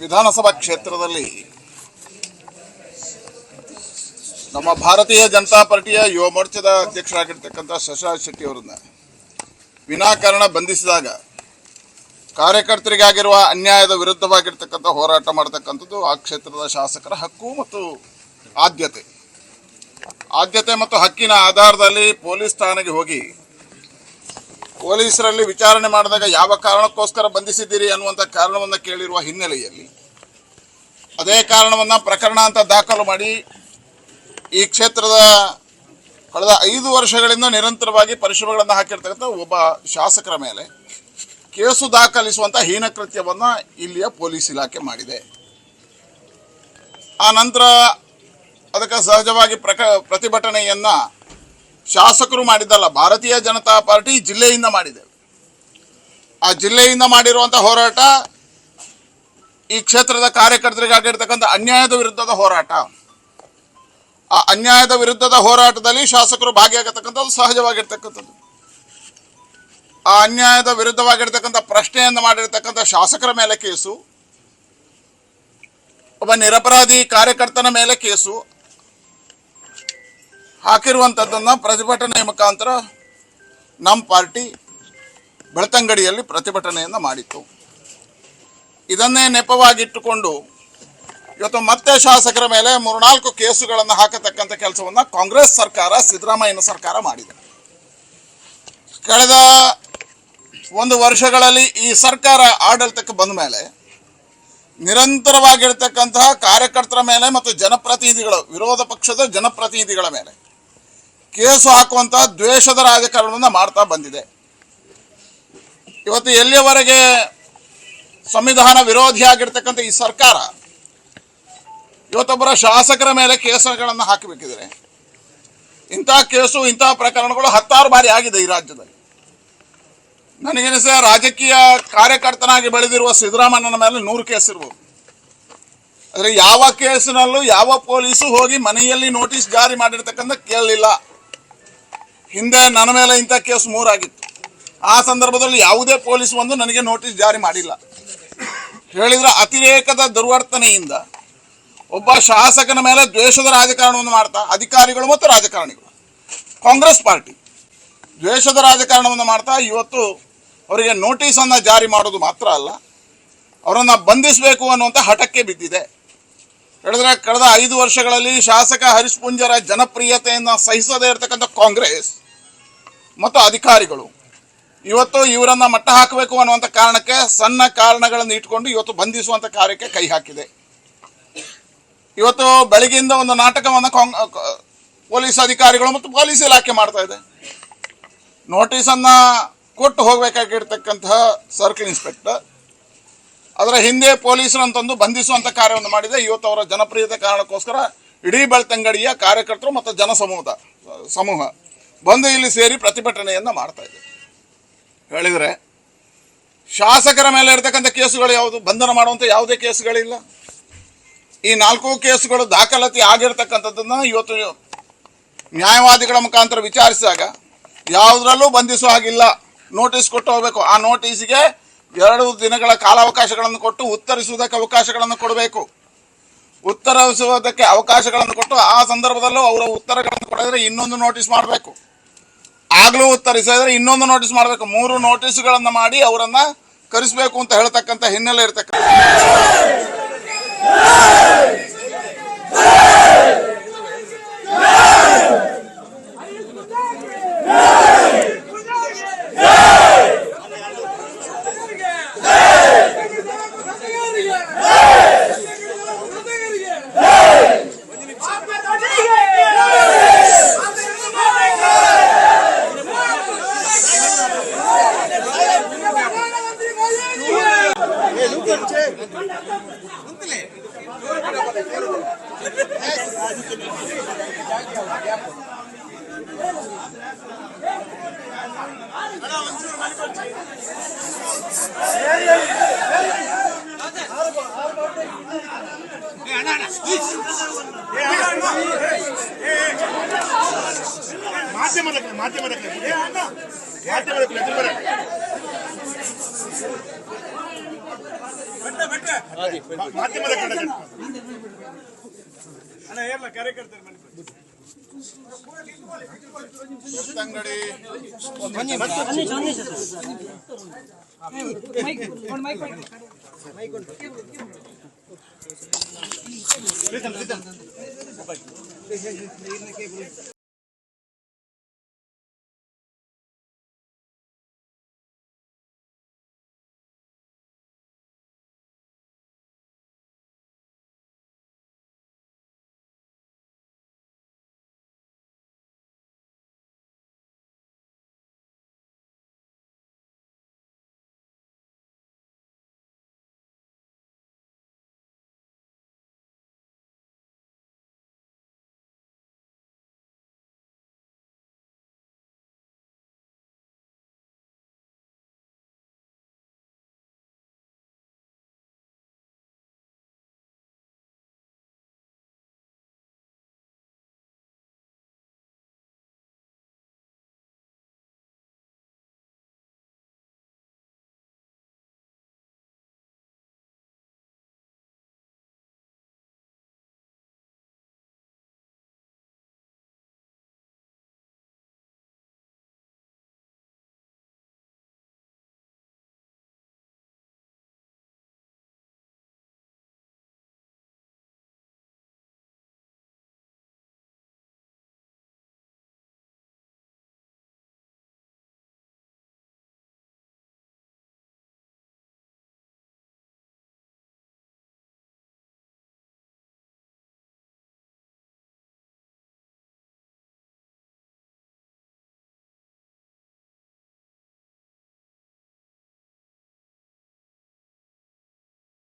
ವಿಧಾನಸಭಾ ಕ್ಷೇತ್ರದಲ್ಲಿ ನಮ್ಮ ಭಾರತೀಯ ಜನತಾ ಪಾರ್ಟಿಯ ಯುವ ಮೋರ್ಚಾದ ಅಧ್ಯಕ್ಷರಾಗಿರ್ತಕ್ಕಂಥ ಶಶರಾಜ್ ಶೆಟ್ಟಿ ಅವರನ್ನ ವಿನಾಕಾರಣ ಬಂಧಿಸಿದಾಗ ಕಾರ್ಯಕರ್ತರಿಗಾಗಿರುವ ಅನ್ಯಾಯದ ವಿರುದ್ಧವಾಗಿರ್ತಕ್ಕಂಥ ಹೋರಾಟ ಮಾಡತಕ್ಕಂಥದ್ದು ಆ ಕ್ಷೇತ್ರದ ಶಾಸಕರ ಹಕ್ಕು ಮತ್ತು ಆದ್ಯತೆ. ಆದ್ಯತೆ ಮತ್ತು ಹಕ್ಕಿನ ಆಧಾರದಲ್ಲಿ ಪೊಲೀಸ್ ಠಾಣೆಗೆ ಹೋಗಿ ಪೊಲೀಸರಲ್ಲಿ ವಿಚಾರಣೆ ಮಾಡಿದಾಗ ಯಾವ ಕಾರಣಕ್ಕೋಸ್ಕರ ಬಂಧಿಸಿದ್ದೀರಿ ಅನ್ನುವಂಥ ಕಾರಣವನ್ನು ಕೇಳಿರುವ ಹಿನ್ನೆಲೆಯಲ್ಲಿ ಅದೇ ಕಾರಣವನ್ನು ಪ್ರಕರಣ ಅಂತ ದಾಖಲು ಮಾಡಿ ಈ ಕ್ಷೇತ್ರದ ಕಳೆದ ಐದು ವರ್ಷಗಳಿಂದ ನಿರಂತರವಾಗಿ ಪರಿಶ್ರಮಗಳನ್ನು ಹಾಕಿರ್ತಕ್ಕಂಥ ಒಬ್ಬ ಶಾಸಕರ ಮೇಲೆ ಕೇಸು ದಾಖಲಿಸುವಂಥ ಹೀನಕೃತ್ಯವನ್ನು ಇಲ್ಲಿಯ ಪೊಲೀಸ್ ಇಲಾಖೆ ಮಾಡಿದೆ. ಆ ನಂತರ ಅದಕ್ಕೆ ಸಹಜವಾಗಿ ಪ್ರಕ ಪ್ರತಿಭಟನೆಯನ್ನ ಶಾಸಕರು ಮಾಡಿದ್ದಲ್ಲ, ಭಾರತೀಯ ಜನತಾ ಪಾರ್ಟಿ ಜಿಲ್ಲೆಯಿಂದ ಮಾಡಿದೆ. ಆ ಜಿಲ್ಲೆಯಿಂದ ಮಾಡಿರುವಂಥ ಹೋರಾಟ ಈ ಕ್ಷೇತ್ರದ ಕಾರ್ಯಕರ್ತರಿಗಾಗಿರ್ತಕ್ಕಂಥ ಅನ್ಯಾಯದ ವಿರುದ್ಧದ ಹೋರಾಟ. ಆ ಅನ್ಯಾಯದ ವಿರುದ್ಧದ ಹೋರಾಟದಲ್ಲಿ ಶಾಸಕರು ಭಾಗಿಯಾಗತಕ್ಕಂಥದ್ದು ಸಹಜವಾಗಿರ್ತಕ್ಕಂಥದ್ದು. ಆ ಅನ್ಯಾಯದ ವಿರುದ್ಧವಾಗಿರ್ತಕ್ಕಂಥ ಪ್ರಶ್ನೆಯನ್ನು ಮಾಡಿರ್ತಕ್ಕಂಥ ಶಾಸಕರ ಮೇಲೆ ಕೇಸು, ಒಬ್ಬ ನಿರಪರಾಧಿ ಕಾರ್ಯಕರ್ತನ ಮೇಲೆ ಕೇಸು ಹಾಕಿರುವಂಥದ್ದನ್ನು ಪ್ರತಿಭಟನೆ ಮುಖಾಂತರ ನಮ್ಮ ಪಾರ್ಟಿ ಬೆಳ್ತಂಗಡಿಯಲ್ಲಿ ಪ್ರತಿಭಟನೆಯನ್ನು ಮಾಡಿತ್ತು. ಇದನ್ನೇ ನೆಪವಾಗಿಟ್ಟುಕೊಂಡು ಇವತ್ತು ಮತ್ತೆ ಶಾಸಕರ ಮೇಲೆ ಮೂರ್ನಾಲ್ಕು ಕೇಸುಗಳನ್ನು ಹಾಕತಕ್ಕಂಥ ಕೆಲಸವನ್ನು ಕಾಂಗ್ರೆಸ್ ಸರ್ಕಾರ, ಸಿದ್ದರಾಮಯ್ಯನ ಸರ್ಕಾರ ಮಾಡಿದೆ. ಕಳೆದ ಒಂದು ವರ್ಷಗಳಲ್ಲಿ ಈ ಸರ್ಕಾರ ಆಡಳಿತಕ್ಕೆ ಬಂದ ಮೇಲೆ ನಿರಂತರವಾಗಿರ್ತಕ್ಕಂತಹ ಕಾರ್ಯಕರ್ತರ ಮೇಲೆ ಮತ್ತು ಜನಪ್ರತಿನಿಧಿಗಳು, ವಿರೋಧ ಪಕ್ಷದ ಜನಪ್ರತಿನಿಧಿಗಳ ಮೇಲೆ ಕೇಸು ಹಾಕುವಂತ ದ್ವೇಷದ ರಾಜಕಾರಣವನ್ನು ಮಾಡ್ತಾ ಬಂದಿದೆ. ಇವತ್ತು ಎಲ್ಲಿಯವರೆಗೆ ಸಂವಿಧಾನ ವಿರೋಧಿಯಾಗಿರ್ತಕ್ಕಂಥ ಈ ಸರ್ಕಾರ ಇವತ್ತೊಬ್ಬರ ಶಾಸಕರ ಮೇಲೆ ಕೇಸುಗಳನ್ನು ಹಾಕಬೇಕಿದ್ರೆ, ಇಂಥ ಕೇಸು, ಇಂಥ ಪ್ರಕರಣಗಳು ಹತ್ತಾರು ಬಾರಿ ಆಗಿದೆ ಈ ರಾಜ್ಯದಲ್ಲಿ. ನನಗೇನಿಸ ರಾಜಕೀಯ ಕಾರ್ಯಕರ್ತನಾಗಿ ಬೆಳೆದಿರುವ ಸಿದ್ದರಾಮಯ್ಯನ ಮೇಲೆ ನೂರು ಕೇಸ್ ಇರ್ಬೋದು. ಆದರೆ ಯಾವ ಕೇಸಿನಲ್ಲೂ ಯಾವ ಪೊಲೀಸು ಹೋಗಿ ಮನೆಯಲ್ಲಿ ನೋಟಿಸ್ ಜಾರಿ ಮಾಡಿರ್ತಕ್ಕಂಥ ಕೇಳಲಿಲ್ಲ ಹಿಂದೆ ನನ್ನ ಮೇಲೆ ಇಂಥ ಕೇಸ್ ಮೂರಾಗಿತ್ತು. ಆ ಸಂದರ್ಭದಲ್ಲಿ ಯಾವುದೇ ಪೊಲೀಸ್ ಬಂದು ನನಗೆ ನೋಟಿಸ್ ಜಾರಿ ಮಾಡಿಲ್ಲ. ಹೇಳಿದ್ರೆ ಅತಿರೇಕದ ದುರ್ವರ್ತನೆಯಿಂದ ಒಬ್ಬ ಶಾಸಕನ ಮೇಲೆ ದ್ವೇಷದ ರಾಜಕಾರಣವನ್ನು ಮಾಡ್ತಾ ಅಧಿಕಾರಿಗಳು ಮತ್ತು ರಾಜಕಾರಣಿಗಳು, ಕಾಂಗ್ರೆಸ್ ಪಾರ್ಟಿ ದ್ವೇಷದ ರಾಜಕಾರಣವನ್ನು ಮಾಡ್ತಾ ಇವತ್ತು ಅವರಿಗೆ ನೋಟಿಸನ್ನು ಜಾರಿ ಮಾಡೋದು ಮಾತ್ರ ಅಲ್ಲ, ಅವರನ್ನು ಬಂಧಿಸಬೇಕು ಅನ್ನುವಂಥ ಹಠಕ್ಕೆ ಬಿದ್ದಿದೆ. ಹೇಳಿದ್ರೆ ಕಳೆದ ಐದು ವರ್ಷಗಳಲ್ಲಿ ಶಾಸಕ ಹರಿಶ್ ಪುಂಜರ ಜನಪ್ರಿಯತೆಯನ್ನು ಸಹಿಸದೇ ಇರತಕ್ಕಂಥ ಕಾಂಗ್ರೆಸ್ ಮತ್ತು ಅಧಿಕಾರಿಗಳು. ಇವತ್ತು ಇವರನ್ನು ಮಟ್ಟ ಹಾಕಬೇಕು ಅನ್ನುವಂಥ ಕಾರಣಕ್ಕೆ ಸಣ್ಣ ಕಾರಣಗಳನ್ನು ಇಟ್ಕೊಂಡು ಇವತ್ತು ಬಂಧಿಸುವಂಥ ಕಾರ್ಯಕ್ಕೆ ಕೈ ಹಾಕಿದೆ. ಇವತ್ತು ಬೆಳಗಿಂದ ಒಂದು ನಾಟಕವನ್ನು ಕಾಂಗ್ ಪೊಲೀಸ್ ಅಧಿಕಾರಿಗಳು ಮತ್ತು ಪೊಲೀಸ್ ಇಲಾಖೆ ಮಾಡ್ತಾ ಇದೆ. ನೋಟಿಸನ್ನು ಕೊಟ್ಟು ಹೋಗಬೇಕಾಗಿರ್ತಕ್ಕಂತಹ ಸರ್ಕಲ್ ಇನ್ಸ್ಪೆಕ್ಟರ್, ಅದರ ಹಿಂದೆ ಪೊಲೀಸರಂತಂದು ಬಂಧಿಸುವಂಥ ಕಾರ್ಯವನ್ನು ಮಾಡಿದೆ. ಇವತ್ತು ಅವರ ಜನಪ್ರಿಯತೆ ಕಾರಣಕ್ಕೋಸ್ಕರ ಇಡೀ ಬೆಳ್ತಂಗಡಿಯ ಕಾರ್ಯಕರ್ತರು ಮತ್ತು ಜನಸಮೂಹ ಸಮೂಹ. ಬಂದು ಇಲ್ಲಿ ಸೇರಿ ಪ್ರತಿಭಟನೆಯನ್ನು ಮಾಡ್ತಾ ಇದೆ ಹೇಳಿದರೆ, ಶಾಸಕರ ಮೇಲೆ ಇರತಕ್ಕಂಥ ಕೇಸುಗಳು ಯಾವುದು? ಬಂಧನ ಮಾಡುವಂಥ ಯಾವುದೇ ಕೇಸುಗಳಿಲ್ಲ. ಈ ನಾಲ್ಕು ಕೇಸುಗಳು ದಾಖಲಾತಿ ಆಗಿರ್ತಕ್ಕಂಥದ್ದನ್ನು ಇವತ್ತು ನ್ಯಾಯವಾದಿಗಳ ಮುಖಾಂತರ ವಿಚಾರಿಸಿದಾಗ, ಯಾವುದರಲ್ಲೂ ಬಂಧಿಸುವ ಹಾಗಿಲ್ಲ. ನೋಟಿಸ್ ಕೊಟ್ಟು ಹೋಗಬೇಕು. ಆ ನೋಟಿಸಿಗೆ ಎರಡು ದಿನಗಳ ಕಾಲಾವಕಾಶಗಳನ್ನು ಕೊಟ್ಟು ಉತ್ತರಿಸುವುದಕ್ಕೆ ಅವಕಾಶಗಳನ್ನು ಕೊಡಬೇಕು. ಉತ್ತರಿಸುವುದಕ್ಕೆ ಅವಕಾಶಗಳನ್ನು ಕೊಟ್ಟು ಆ ಸಂದರ್ಭದಲ್ಲೂ ಅವರ ಉತ್ತರಗಳನ್ನು ಕೊಡಿದರೆ ಇನ್ನೊಂದು ನೋಟಿಸ್ ಮಾಡಬೇಕು. ಆಗ್ಲೂ ಉತ್ತರಿಸಿದ್ರೆ ಇನ್ನೊಂದು ನೋಟಿಸ್ ಮಾಡಬೇಕು. ಮೂರು ನೋಟಿಸ್ಗಳನ್ನ ಮಾಡಿ ಅವರನ್ನ ಕರೆಸಬೇಕು ಅಂತ ಹೇಳ್ತಕ್ಕಂಥ ಹಿನ್ನೆಲೆ ಇರ್ತಕ್ಕಂಥ மாத்தியமா இருக்கு மாத்தியமா இருக்கு மாத்தியமா இருக்கு திரும்ப மாத்தியமா இருக்கு அண்ணா ஏர்ல கரை கருத்து ಕಡೆ ಬೆಳ್ತಂಗಡಿ